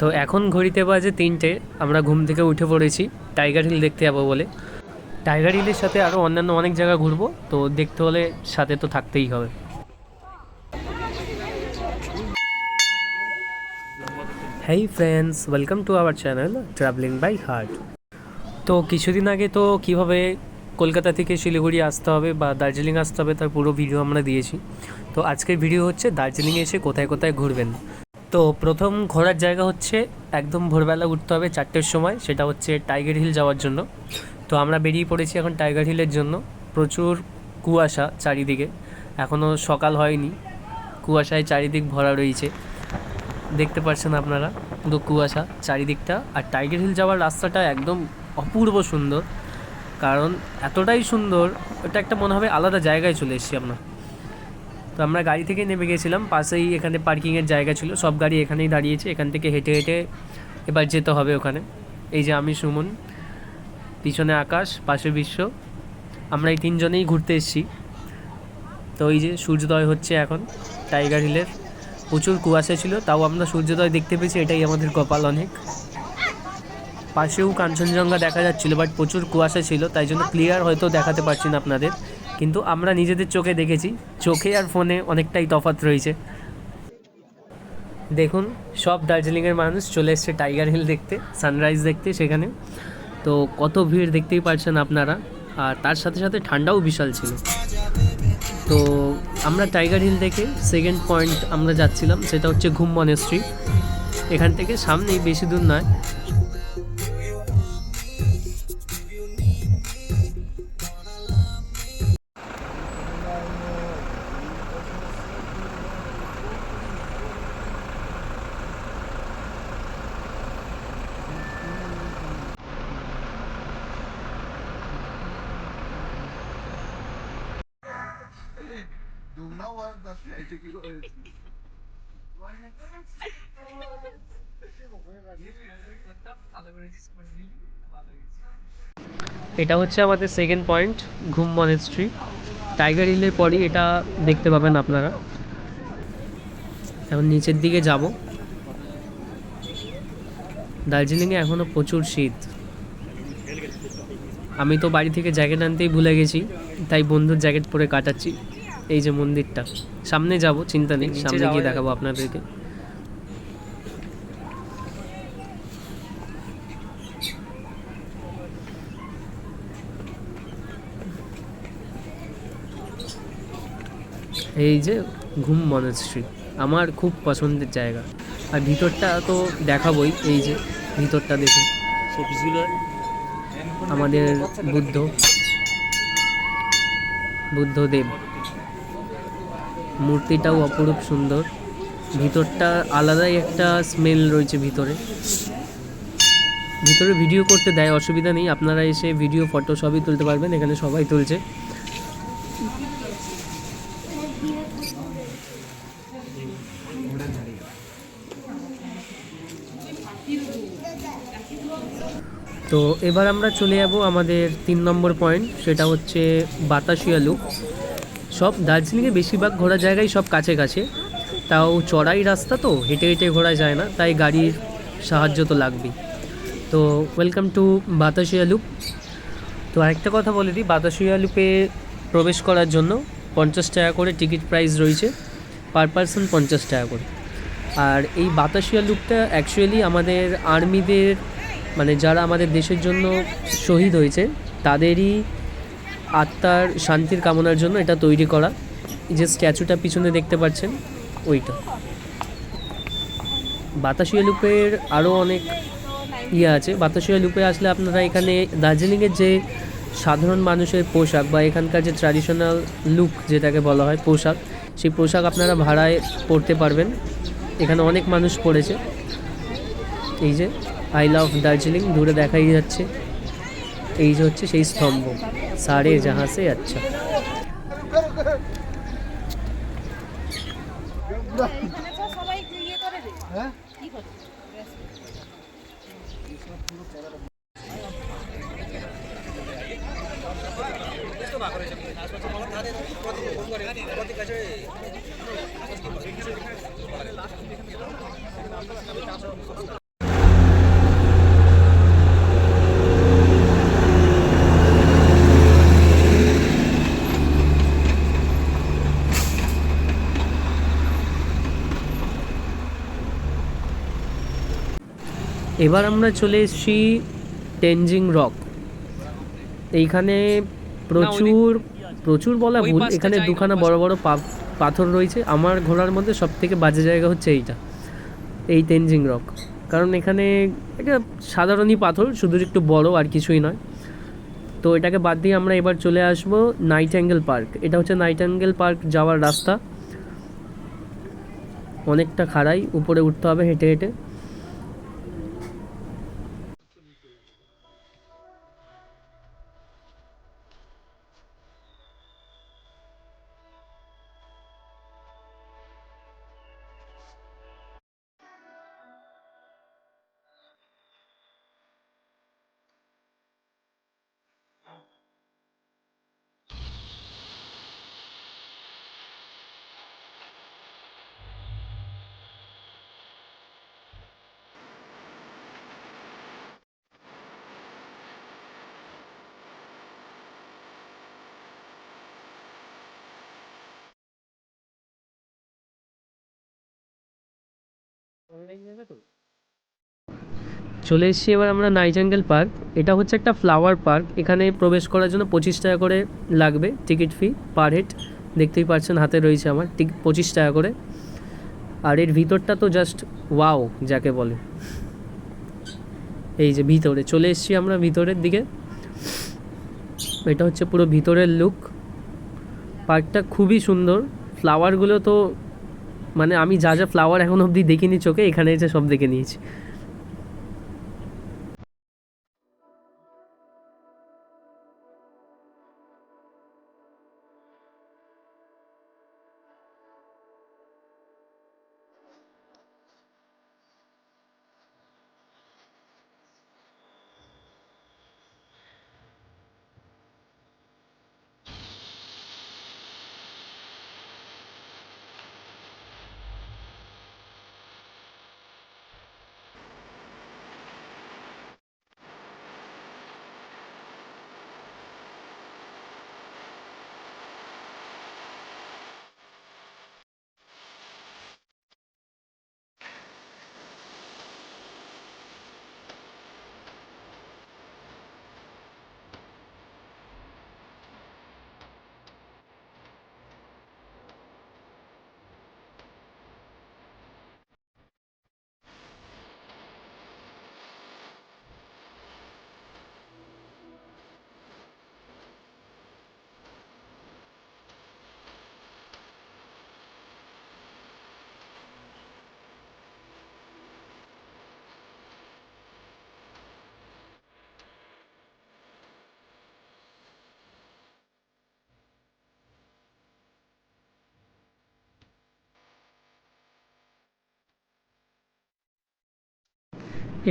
তো এখন ঘড়িতে বাজে তিনটে, আমরা ঘুম থেকে উঠে পড়েছি, টাইগার হিল দেখতে যাব বলে। টাইগার হিলের সাথে আরও অন্যান্য অনেক জায়গা ঘুরবো, তো দেখতে হলে সাথে তো থাকতেই হবে। Hey friends welcome to our channel travelling by heart তো কিছুদিন আগে তো কীভাবে কলকাতা থেকে শিলিগুড়ি আসতে হবে বা দার্জিলিং আসতে হবে তার পুরো ভিডিও আমরা দিয়েছি। তো আজকের ভিডিও হচ্ছে দার্জিলিংয়ে এসে কোথায় কোথায় ঘুরবেন? তো প্রথম ঘোরার জায়গা হচ্ছে একদম ভোরবেলা উঠতে হবে চারটের সময়, সেটা হচ্ছে টাইগার হিল যাওয়ার জন্য। তো আমরা বেরিয়ে পড়েছি এখন টাইগার হিলের জন্য। প্রচুর কুয়াশা চারিদিকে এখনও সকাল হয়নি। কুয়াশায় চারিদিক ভরা রয়েছে। দেখতে পাচ্ছেন আপনারা পুরো কুয়াশা চারিদিকটা। আর টাইগার হিল যাওয়ার রাস্তাটা একদম অপূর্ব সুন্দর, কারণ এতটাই সুন্দর ওটা একটা মনে হবে আলাদা জায়গায় চলে এসেছি আমরা। তো আমরা গাড়ি থেকে নেমে গেছিলাম, পাশেই এখানে পার্কিংয়ের জায়গা ছিল, সব গাড়ি এখানেই দাঁড়িয়েছে, এখান থেকে হেঁটে হেঁটে এবার যেতে হবে ওখানে। এই যে আমি, সুমন, পিছনে আকাশ, পাশে বিশ্ব। আমরা এই তিনজনেই ঘুরতে এসেছি। তো এই যে সূর্যোদয় হচ্ছে এখন টাইগার হিলের প্রচুর কুয়াশা ছিল, তাও আমরা সূর্যোদয় দেখতে পেয়েছি, এটাই আমাদের কপাল অনেক। পাশেও কাঞ্চনজঙ্ঘা দেখা যাচ্ছিল বাট প্রচুর কুয়াশা ছিল, তাই জন্য ক্লিয়ার হয়তো দেখাতে পারছি না আপনাদের। কিন্তু আমরা নিজেদের চোখে দেখেছি। চোখে আর ফোনে অনেকটাই তফাৎ রয়েছে। দেখুন, সব দার্জিলিংয়ের মানুষ চলে এসছে টাইগার হিল দেখতে, সানরাইজ দেখতে সেখানে। তো কত ভিড় দেখতেই পারছেন আপনারা। আর তার সাথে সাথে ঠান্ডাও বিশাল ছিল। তো আমরা টাইগার হিল দেখে সেকেন্ড পয়েন্ট আমরা যাচ্ছিলাম, সেটা হচ্ছে ঘুম মনেস্ট্রি এখান থেকে সামনেই, বেশি দূর নয় Alte এটা হচ্ছে আমাদের second point Ghum monastery Tiger হিলের পরই এটা দেখতে পাবেন আপনারা। এখন নিচের দিকে যাব। দার্জিলিংয়ে এখনও প্রচুর শীত। আমি তো বাড়ি থেকে জ্যাকেট আনতেই ভুলে গেছি তাই বন্ধুর জ্যাকেট পরে কাটাচ্ছি। এই যে মন্দিরটা সামনে যাব চিন্তা নেই সামনে গিয়ে দেখাবো আপনাদেরকে। এই যে ঘুম মনেস্ট্রি আমার খুব পছন্দের জায়গা। আর ভিতরটা তো দেখাবোই এই যে ভিতরটা দেখুন। আমাদের বুদ্ধ বুদ্ধদেব। মূর্তিটাও অপরূপ সুন্দর। ভিতরটা আলাদাই একটা স্মেল রয়েছে ভিতরে। ভিতরে ভিডিও করতে দেয়, অসুবিধা নেই। আপনারা এসে ভিডিও ফটো সবই তুলতে পারবেন, এখানে সবাই তুলছে। তো এবার আমরা চলে যাব আমাদের তিন নম্বর পয়েন্ট সেটা হচ্ছে বাতাসিয়া লুক সব দার্জিলিংয়ে বেশিরভাগ ঘোরার জায়গায় সব কাছে কাছে। তাও চড়াই রাস্তা তো, হেঁটে হেঁটে ঘোরা যায় না, তাই গাড়ির সাহায্য তো লাগবেই। তো ওয়েলকাম টু বাতাসিয়া লুপ তো আরেকটা কথা বলে দিই, বাতাসিয়া লুপে প্রবেশ করার জন্য পঞ্চাশ টাকা করে টিকিট প্রাইস রয়েছে পার পারসন পঞ্চাশ টাকা করে। আর এই বাতাসিয়া লুপটা অ্যাকচুয়ালি আমাদের আর্মিদের মানে যারা আমাদের দেশের জন্য শহীদ হয়েছে, তাদেরই আত্মার শান্তির কামনার জন্য এটা তৈরি করা। যে স্ট্যাচুটা পিছনে দেখতে পাচ্ছেন, ওইটা। বাতাসিয়া লুপের আরও অনেক ইয়ে আছে। বাতাসিয়া লুপে আসলে আপনারা এখানে দার্জিলিংয়ের যে সাধারণ মানুষের পোশাক বা এখানকার যে ট্র্যাডিশনাল লুক যেটাকে বলা হয় পোশাক, সেই পোশাক আপনারা ভাড়ায় পরতে পারবেন। এখানে অনেক মানুষ পড়েছে। এই যে আই লাভ দার্জিলিং দূরে দেখাই যাচ্ছে। এই যে হচ্ছে সেই স্তম্ভ। সারে জাহাঁ সে আচ্ছা। এবার আমরা চলে এসেছি টেনজিং রক এইখানে প্রচুর প্রচুর বলা ভুল এখানে দুখানা বড় বড় পাথর রয়েছে। আমার ঘোরার মধ্যে সব থেকে বাজে জায়গা হচ্ছে এইটা এই তেনজিং রক কারণ এখানে এটা সাধারণই পাথর শুধু একটু বড় আর কিছুই নয়। তো এটাকে বাদ দিয়ে আমরা এবার চলে আসব নাইট অ্যাঙ্গেল পার্ক এটা হচ্ছে নাইট অ্যাঙ্গেল পার্ক যাওয়ার রাস্তা। অনেকটা খাড়াই উপরে উঠতে হবে হেঁটে হেঁটে। চলে এসেছি এবার আমরা নাইটেঙ্গেল পার্ক এটা হচ্ছে একটা ফ্লাওয়ার পার্ক এখানে প্রবেশ করার জন্য পঁচিশ টাকা করে লাগবে টিকিট ফি পার হেড দেখতেই পাচ্ছেন, হাতে রয়েছে আমার ঠিক পঁচিশ টাকা করে। আর এর ভিতরটা তো জাস্ট ওয়াও যাকে বলে। এই যে ভিতরে, চলে এসেছি আমরা ভিতরের দিকে। এটা হচ্ছে পুরো ভিতরের লুক পার্কটা খুবই সুন্দর। ফ্লাওয়ারগুলো তো মানে আমি যা যা ফ্লাওয়ার এখন অবধি দেখিনি চোখে এখানে এসে সব দেখে নিয়েছি।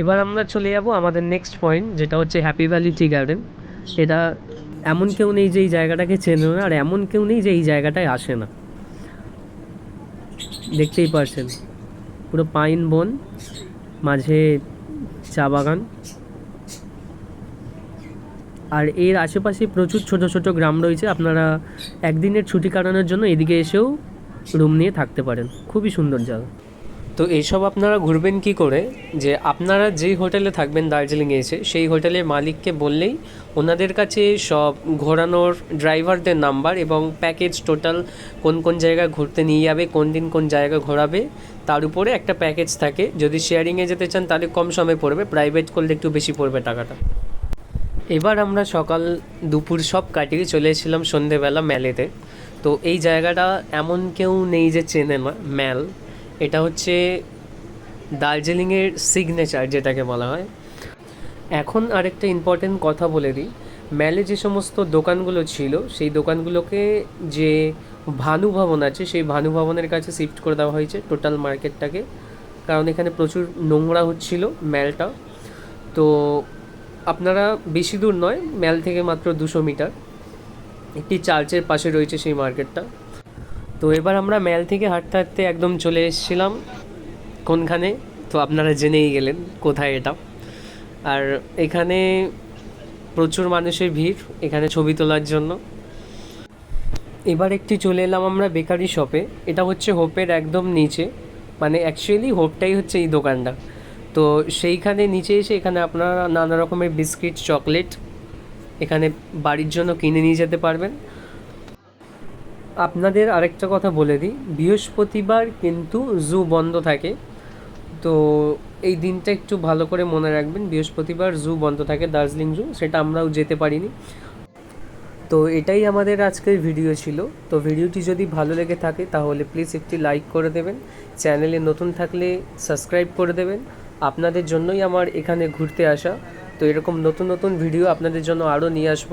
এবার আমরা চলে যাব আমাদের নেক্সট পয়েন্ট যেটা হচ্ছে হ্যাপি ভ্যালি টি গার্ডেন এটা এমন কেউ নেই যে এই জায়গাটাকে চেনে না, আর এমন কেউ নেই যে এই জায়গাটায় আসে না। দেখতেই পারছেন, পুরো পাইন বন মাঝে চা বাগান। আর এর আশেপাশে প্রচুর ছোট ছোট গ্রাম রয়েছে, আপনারা একদিনের ছুটি কাটানোর জন্য এদিকে এসেও রুম নিয়ে থাকতে পারেন। খুবই সুন্দর জায়গা। তো এইসব আপনারা ঘুরবেন কি করে? যে আপনারা যেই হোটেলে থাকবেন দার্জিলিংয়ে এসে, সেই হোটেলের মালিককে বললেই ওনাদের কাছে সব ঘোরানোর ড্রাইভারদের নাম্বার এবং প্যাকেজ টোটাল কোন কোন জায়গায় ঘুরতে নিয়ে যাবে, কোন দিন কোন জায়গা ঘোরাবে, তার উপরে একটা প্যাকেজ থাকে। যদি শেয়ারিংয়ে যেতে চান তাহলে কম সময় পড়বে, প্রাইভেট করলে একটু বেশি পড়বে টাকাটা। এবার আমরা সকাল দুপুর সব কাটিয়ে চলে এসেছিলাম সন্ধেবেলা ম্যালেতে তো এই জায়গাটা এমন কেউ নেই যে চেনে না ম্যাল এটা হচ্ছে দার্জিলিংয়ের সিগনেচার যেটাকে বলা হয়। এখন আরেকটা ইম্পর্টেন্ট কথা বলে দিই। ম্যালে যে সমস্ত দোকানগুলো ছিল, সেই দোকানগুলোকে যে ভানু ভবন আছে, সেই ভানু ভবনের কাছে শিফট করে দেওয়া হয়েছে টোটাল মার্কেটটাকে কারণ এখানে প্রচুর নোংরা হচ্ছিল ম্যালটা তো আপনারা বেশি দূর নয় ম্যাল থেকে মাত্র দুশো মিটার। একটি চার্চের পাশে রয়েছে সেই মার্কেটটা তো এবার আমরা ম্যাল থেকে হাঁটতে হাঁটতে একদম চলে এসেছিলাম কোনখানে? তো আপনারা জেনেই গেলেন কোথায় এটা। আর এখানে প্রচুর মানুষের ভিড় এখানে ছবি তোলার জন্য। এবার একটি চলে এলাম আমরা বেকারি শপে। এটা হচ্ছে হোপের একদম নিচে। মানে অ্যাকচুয়ালি হোপটাই হচ্ছে এই দোকানটা। তো সেইখানে নিচে এসে এখানে আপনারা নানা রকমের বিস্কিট, চকলেট এখানে বাড়ির জন্য কিনে নিয়ে যেতে পারবেন। আপনাদের আরেকটা কথা বলে দিই। বৃহস্পতিবার কিন্তু জু বন্ধ থাকে। তো এই দিনটা একটু ভালো করে মনে রাখবেন, বৃহস্পতিবার জু বন্ধ থাকে দার্জিলিং জু, সেটা আমরাও যেতে পারিনি। তো এটাই আমাদের আজকের ভিডিও ছিল। তো ভিডিওটি যদি ভালো লেগে থাকে, তাহলে প্লিজ একটি লাইক করে দেবেন। চ্যানেলে নতুন থাকলে সাবস্ক্রাইব করে দেবেন। আপনাদের জন্যই আমার এখানে ঘুরতে আসা। তো এরকম নতুন নতুন ভিডিও আপনাদের জন্য আরও নিয়ে আসব।